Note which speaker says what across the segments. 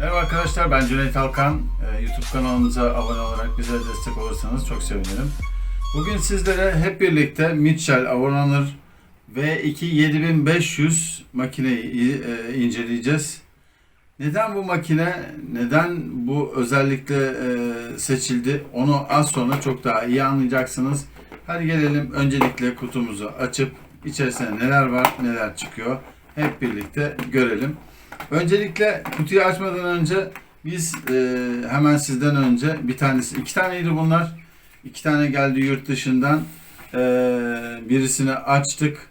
Speaker 1: Merhaba arkadaşlar ben Cüneyt Alkan. Ee, YouTube kanalımıza abone olarak bize destek olursanız çok sevinirim. Bugün sizlere hep birlikte Mitchell Avalon'er V2 7500 makineyi e, inceleyeceğiz. Neden bu makine, neden bu özellikle e, seçildi onu az sonra çok daha iyi anlayacaksınız. Hadi gelelim öncelikle kutumuzu açıp içerisinde neler var, neler çıkıyor hep birlikte görelim. Öncelikle kutuyu açmadan önce biz e, hemen sizden önce bir tanesi, iki taneydi bunlar. İki tane geldi yurt dışından. E, birisini açtık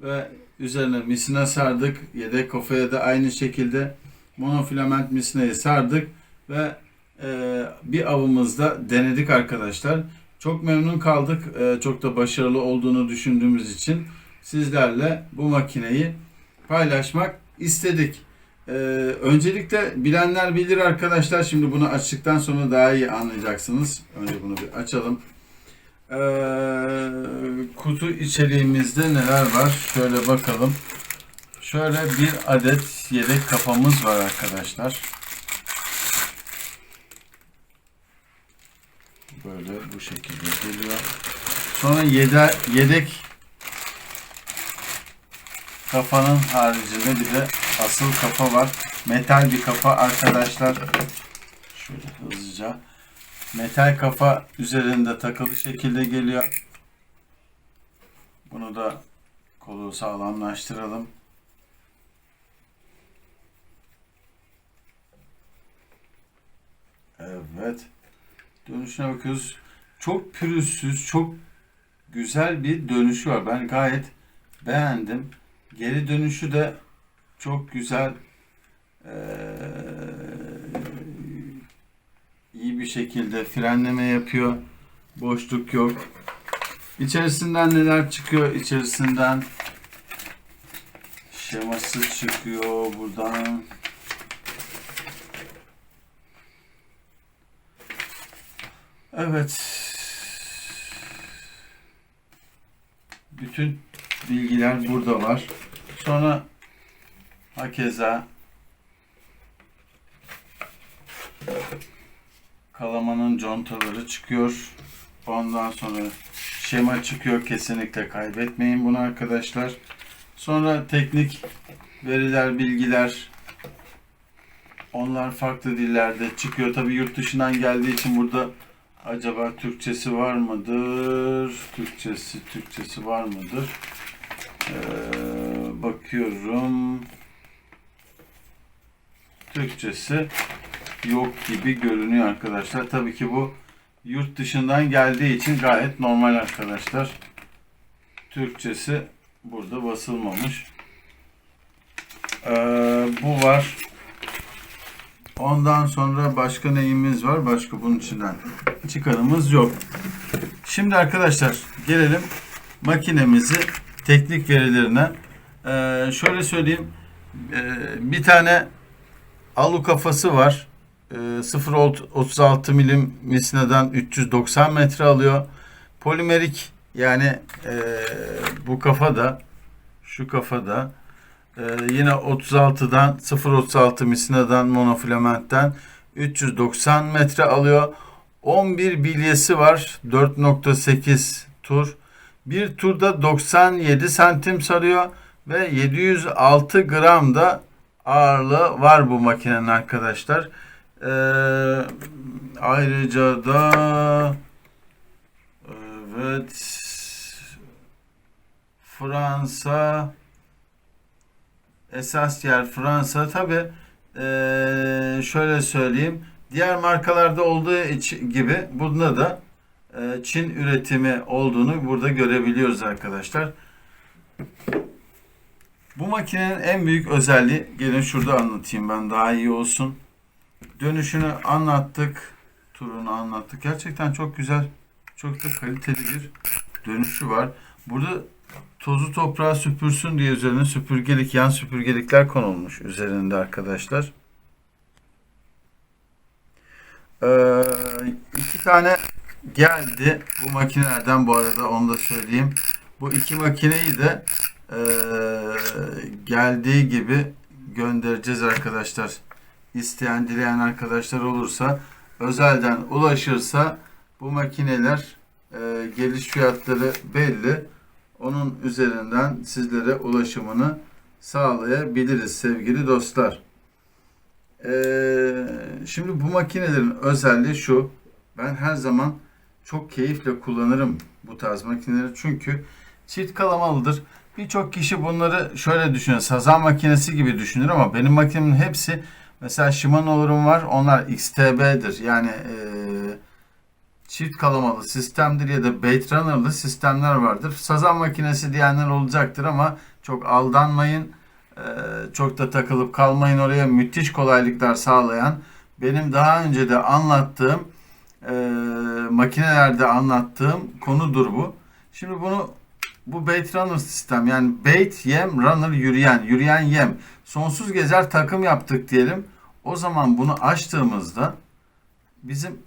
Speaker 1: ve üzerine misina sardık. Yedek kafaya da aynı şekilde monofilament misinayı sardık ve e, bir avımızda denedik arkadaşlar. Çok memnun kaldık. E, çok da başarılı olduğunu düşündüğümüz için sizlerle bu makineyi paylaşmak istedik. Ee, öncelikle bilenler bilir arkadaşlar. Şimdi bunu açtıktan sonra daha iyi anlayacaksınız. Önce bunu bir açalım. Ee, kutu içeriğimizde neler var? Şöyle bakalım. Şöyle bir adet yedek kafamız var arkadaşlar. Böyle bu şekilde geliyor. Sonra yede, yedek kafanın haricinde bir de asıl kafa var. Metal bir kafa arkadaşlar. Şöyle hızlıca. Metal kafa üzerinde takılı şekilde geliyor. Bunu da kolu sağlamlaştıralım. Evet. Dönüşüne bakıyoruz. Çok pürüzsüz, çok güzel bir dönüşü var. Ben gayet beğendim. Geri dönüşü de çok güzel ee, iyi bir şekilde frenleme yapıyor. Boşluk yok. İçerisinden neler çıkıyor? İçerisinden şeması çıkıyor buradan. Evet. Bütün bilgiler burada var. Sonra hakeza kalamanın contaları çıkıyor. Ondan sonra şema çıkıyor. Kesinlikle kaybetmeyin bunu arkadaşlar. Sonra teknik veriler, bilgiler onlar farklı dillerde çıkıyor. Tabi yurt dışından geldiği için burada acaba Türkçesi var mıdır? Türkçesi, Türkçesi var mıdır? Ee, bakıyorum. Türkçesi yok gibi görünüyor arkadaşlar. Tabii ki bu yurt dışından geldiği için gayet normal arkadaşlar. Türkçesi burada basılmamış. Ee, bu var. Ondan sonra başka neyimiz var? Başka bunun içinden çıkarımız yok. Şimdi arkadaşlar gelelim makinemizi teknik verilerine. Ee, şöyle söyleyeyim. Ee, bir tane alu kafası var. Ee, 0.36 milim misinadan 390 metre alıyor. Polimerik yani e, bu kafada şu kafada e, yine 36'dan 0.36 misinadan monofilamentten 390 metre alıyor. 11 bilyesi var. 4.8 tur. Bir turda 97 santim sarıyor ve 706 gram da ağırlığı var bu makinenin arkadaşlar. Ee, ayrıca da evet Fransa esas yer Fransa tabi ee, şöyle söyleyeyim diğer markalarda olduğu gibi bunda da e, Çin üretimi olduğunu burada görebiliyoruz arkadaşlar. Bu makinenin en büyük özelliği gelin şurada anlatayım ben daha iyi olsun. Dönüşünü anlattık. Turunu anlattık. Gerçekten çok güzel. Çok da kaliteli bir dönüşü var. Burada tozu toprağı süpürsün diye üzerine süpürgelik, yan süpürgelikler konulmuş üzerinde arkadaşlar. Ee, iki tane geldi. Bu makinelerden bu arada onu da söyleyeyim. Bu iki makineyi de e, geldiği gibi göndereceğiz arkadaşlar. isteyen, dileyen arkadaşlar olursa özelden ulaşırsa bu makineler e, geliş fiyatları belli. Onun üzerinden sizlere ulaşımını sağlayabiliriz sevgili dostlar. Ee, şimdi bu makinelerin özelliği şu. Ben her zaman çok keyifle kullanırım bu tarz makineleri. Çünkü çift kalamalıdır. Birçok kişi bunları şöyle düşünür. Sazan makinesi gibi düşünür ama benim makinemin hepsi mesela Shimano'larım var. Onlar XTB'dir. Yani eee çift kalamalı sistemdir ya da Bait Runner'lı sistemler vardır. Sazan makinesi diyenler olacaktır ama çok aldanmayın. Ee, çok da takılıp kalmayın oraya. Müthiş kolaylıklar sağlayan benim daha önce de anlattığım e, makinelerde anlattığım konudur bu. Şimdi bunu bu Bait Runner sistem yani Bait Yem Runner yürüyen yürüyen yem sonsuz gezer takım yaptık diyelim. O zaman bunu açtığımızda bizim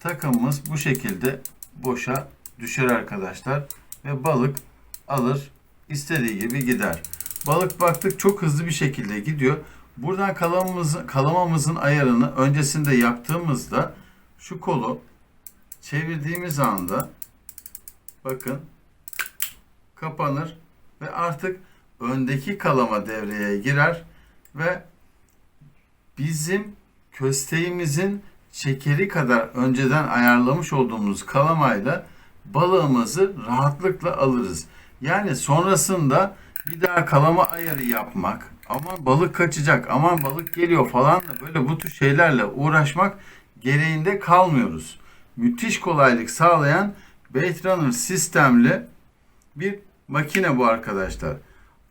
Speaker 1: takımımız bu şekilde boşa düşer arkadaşlar ve balık alır istediği gibi gider. Balık baktık çok hızlı bir şekilde gidiyor. Buradan kalamamızın, kalamamızın ayarını öncesinde yaptığımızda şu kolu çevirdiğimiz anda bakın kapanır ve artık öndeki kalama devreye girer ve bizim kösteğimizin şekeri kadar önceden ayarlamış olduğumuz kalamayla balığımızı rahatlıkla alırız. Yani sonrasında bir daha kalama ayarı yapmak, aman balık kaçacak, aman balık geliyor falan da böyle bu tür şeylerle uğraşmak gereğinde kalmıyoruz. Müthiş kolaylık sağlayan Bait Runner sistemli bir makine bu arkadaşlar.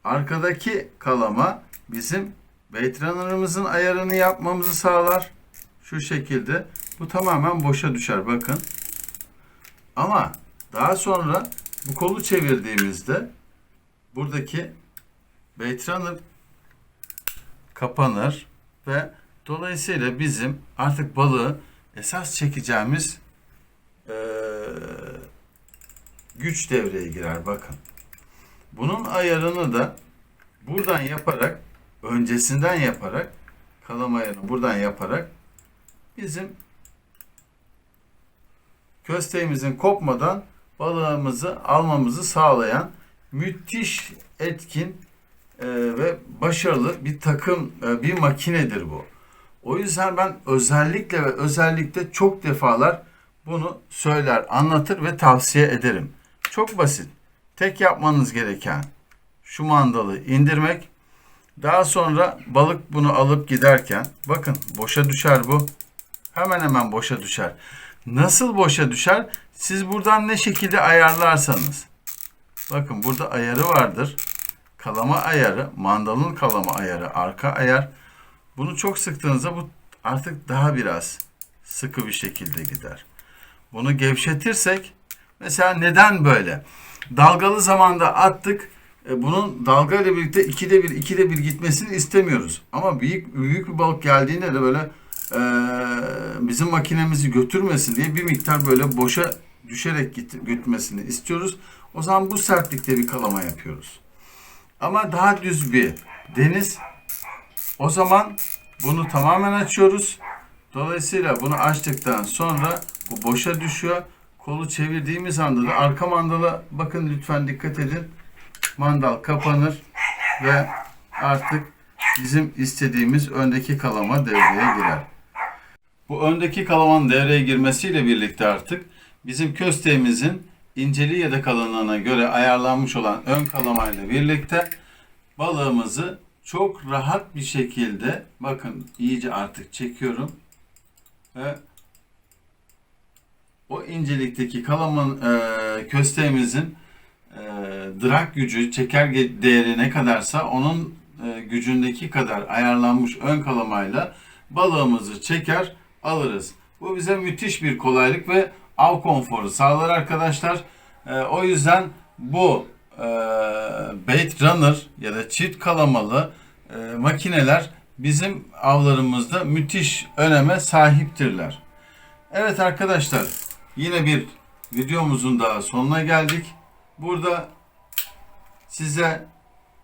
Speaker 1: Arkadaki kalama bizim Runner'ımızın ayarını yapmamızı sağlar. Şu şekilde. Bu tamamen boşa düşer bakın. Ama daha sonra bu kolu çevirdiğimizde buradaki Runner kapanır ve dolayısıyla bizim artık balığı esas çekeceğimiz eee, güç devreye girer bakın. Bunun ayarını da buradan yaparak öncesinden yaparak kalem ayarını buradan yaparak bizim kösteğimizin kopmadan balığımızı almamızı sağlayan müthiş etkin e, ve başarılı bir takım e, bir makinedir bu. O yüzden ben özellikle ve özellikle çok defalar bunu söyler, anlatır ve tavsiye ederim. Çok basit. Tek yapmanız gereken şu mandalı indirmek. Daha sonra balık bunu alıp giderken bakın boşa düşer bu. Hemen hemen boşa düşer. Nasıl boşa düşer? Siz buradan ne şekilde ayarlarsanız. Bakın burada ayarı vardır. Kalama ayarı, mandalın kalama ayarı, arka ayar. Bunu çok sıktığınızda bu artık daha biraz sıkı bir şekilde gider. Bunu gevşetirsek mesela neden böyle? Dalgalı zamanda attık. E, bunun dalga ile birlikte ikide bir, ikide bir gitmesini istemiyoruz. Ama büyük büyük bir balık geldiğinde de böyle e, bizim makinemizi götürmesin diye bir miktar böyle boşa düşerek git, gitmesini istiyoruz. O zaman bu sertlikte bir kalama yapıyoruz. Ama daha düz bir deniz. O zaman bunu tamamen açıyoruz. Dolayısıyla bunu açtıktan sonra bu boşa düşüyor. Kolu çevirdiğimiz anda da arka mandala bakın lütfen dikkat edin. Mandal kapanır ve artık bizim istediğimiz öndeki kalama devreye girer. Bu öndeki kalamanın devreye girmesiyle birlikte artık bizim kösteğimizin inceliği ya da kalınlığına göre ayarlanmış olan ön kalamayla birlikte balığımızı çok rahat bir şekilde bakın iyice artık çekiyorum ve o incelikteki kalaman e, kösteğimizin e, drag gücü çeker değeri ne kadarsa onun e, gücündeki kadar ayarlanmış ön kalamayla balığımızı çeker alırız. Bu bize müthiş bir kolaylık ve av konforu sağlar arkadaşlar. E, o yüzden bu e, bait runner ya da çift kalamalı e, makineler bizim avlarımızda müthiş öneme sahiptirler. Evet arkadaşlar yine bir videomuzun daha sonuna geldik. Burada size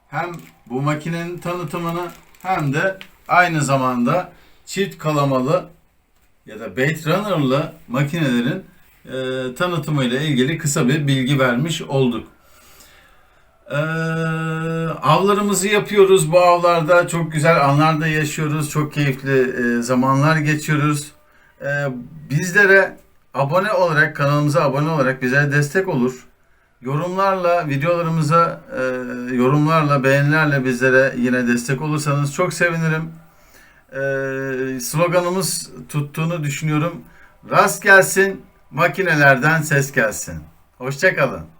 Speaker 1: hem bu makinenin tanıtımını hem de aynı zamanda çift kalamalı ya da bait runner'lı makinelerin e, tanıtımıyla ilgili kısa bir bilgi vermiş olduk. Ee, avlarımızı yapıyoruz. Bu avlarda çok güzel anlarda yaşıyoruz. Çok keyifli e, zamanlar geçiyoruz. Ee, bizlere abone olarak, kanalımıza abone olarak bize destek olur. Yorumlarla, videolarımıza e, yorumlarla, beğenilerle bizlere yine destek olursanız çok sevinirim. Ee, sloganımız tuttuğunu düşünüyorum. Rast gelsin, makinelerden ses gelsin. Hoşçakalın.